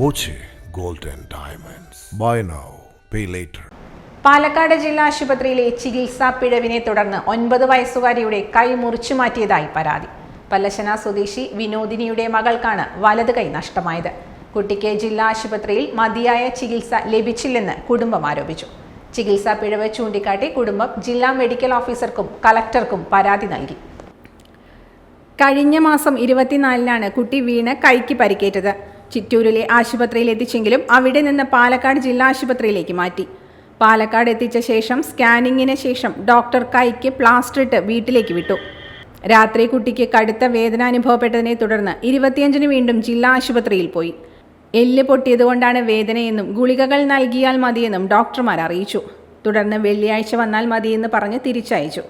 Boche gold and diamonds. Buy now pay later Palakkad ജില്ലാ ആശുപത്രിയിലെ ചികിത്സാ പിഴവിനെ തുടർന്ന് ഒൻപത് വയസ്സുകാരിയുടെ കൈ മുറിച്ചു മാറ്റിയതായി പരാതി. പല്ലശന സ്വദേശി വിനോദിനിയുടെ മകൾക്കാണ് വലത് കൈ നഷ്ടമായത്. കുട്ടിക്ക് ജില്ലാ ആശുപത്രിയിൽ മതിയായ ചികിത്സ ലഭിച്ചില്ലെന്ന് കുടുംബം ആരോപിച്ചു. ചികിത്സാ പിഴവ് ചൂണ്ടിക്കാട്ടി കുടുംബം ജില്ലാ മെഡിക്കൽ ഓഫീസർക്കും കളക്ടർക്കും പരാതി നൽകി. കഴിഞ്ഞ മാസം ഇരുപത്തിനാലിനാണ് കുട്ടി വീണ് കൈക്ക് പരിക്കേറ്റത്. ചിറ്റൂരിലെ ആശുപത്രിയിൽ എത്തിച്ചെങ്കിലും അവിടെ നിന്ന് പാലക്കാട് ജില്ലാ ആശുപത്രിയിലേക്ക് മാറ്റി. പാലക്കാട് എത്തിച്ച ശേഷം സ്കാനിങ്ങിന് ശേഷം ഡോക്ടർ കൈക്ക് പ്ലാസ്റ്റർ ഇട്ട് വീട്ടിലേക്ക് വിട്ടു. രാത്രി കുട്ടിക്ക് കടുത്ത വേദന അനുഭവപ്പെട്ടതിനെ തുടർന്ന് ഇരുപത്തിയഞ്ചിന് വീണ്ടും ജില്ലാ ആശുപത്രിയിൽ പോയി. എല്ല് പൊട്ടിയതുകൊണ്ടാണ് വേദനയെന്നും ഗുളികകൾ നൽകിയാൽ മതിയെന്നും ഡോക്ടർമാർ അറിയിച്ചു. തുടർന്ന് വെള്ളിയാഴ്ച വന്നാൽ മതിയെന്ന് പറഞ്ഞ് തിരിച്ചയച്ചു.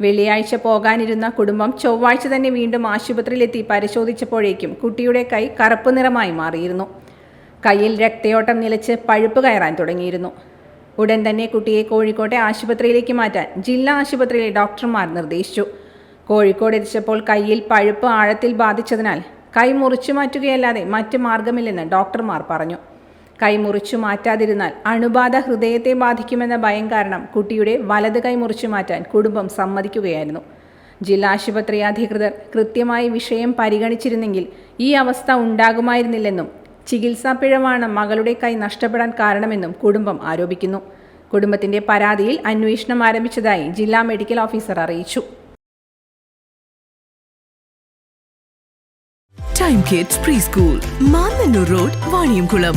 വെള്ളിയാഴ്ച പോകാനിരുന്ന കുടുംബം ചൊവ്വാഴ്ച തന്നെ വീണ്ടും ആശുപത്രിയിലെത്തി പരിശോധിച്ചപ്പോഴേക്കും കുട്ടിയുടെ കൈ കറുപ്പ് നിറമായി മാറിയിരുന്നു. കയ്യിൽ രക്തയോട്ടം നിലച്ച് പഴുപ്പ് കയറാൻ തുടങ്ങിയിരുന്നു. ഉടൻ തന്നെ കുട്ടിയെ കോഴിക്കോട്ടെ ആശുപത്രിയിലേക്ക് മാറ്റാൻ ജില്ലാ ആശുപത്രിയിലെ ഡോക്ടർമാർ നിർദ്ദേശിച്ചു. കോഴിക്കോട് എത്തിച്ചപ്പോൾ കയ്യിൽ പഴുപ്പ് ആഴത്തിൽ ബാധിച്ചതിനാൽ കൈ മുറിച്ചു മാറ്റുകയല്ലാതെ മറ്റ് മാർഗമില്ലെന്ന് ഡോക്ടർമാർ പറഞ്ഞു. കൈ മുറിച്ചു മാറ്റാതിരുന്നാൽ അണുബാധ ഹൃദയത്തെ ബാധിക്കുമെന്ന ഭയം കാരണം കുട്ടിയുടെ വലത് കൈ മുറിച്ചു മാറ്റാൻ കുടുംബം സമ്മതിക്കുകയായിരുന്നു. ജില്ലാ ആശുപത്രി അധികൃതർ കൃത്യമായി വിഷയം പരിഗണിച്ചിരുന്നെങ്കിൽ ഈ അവസ്ഥ ഉണ്ടാകുമായിരുന്നില്ലെന്നും ചികിത്സാ പിഴവാണ് മകളുടെ കൈ നഷ്ടപ്പെടാൻ കാരണമെന്നും കുടുംബം ആരോപിക്കുന്നു. കുടുംബത്തിന്റെ പരാതിയിൽ അന്വേഷണം ആരംഭിച്ചതായി ജില്ലാ മെഡിക്കൽ ഓഫീസർ അറിയിച്ചു. Time kids pre school road Vaniyamkulam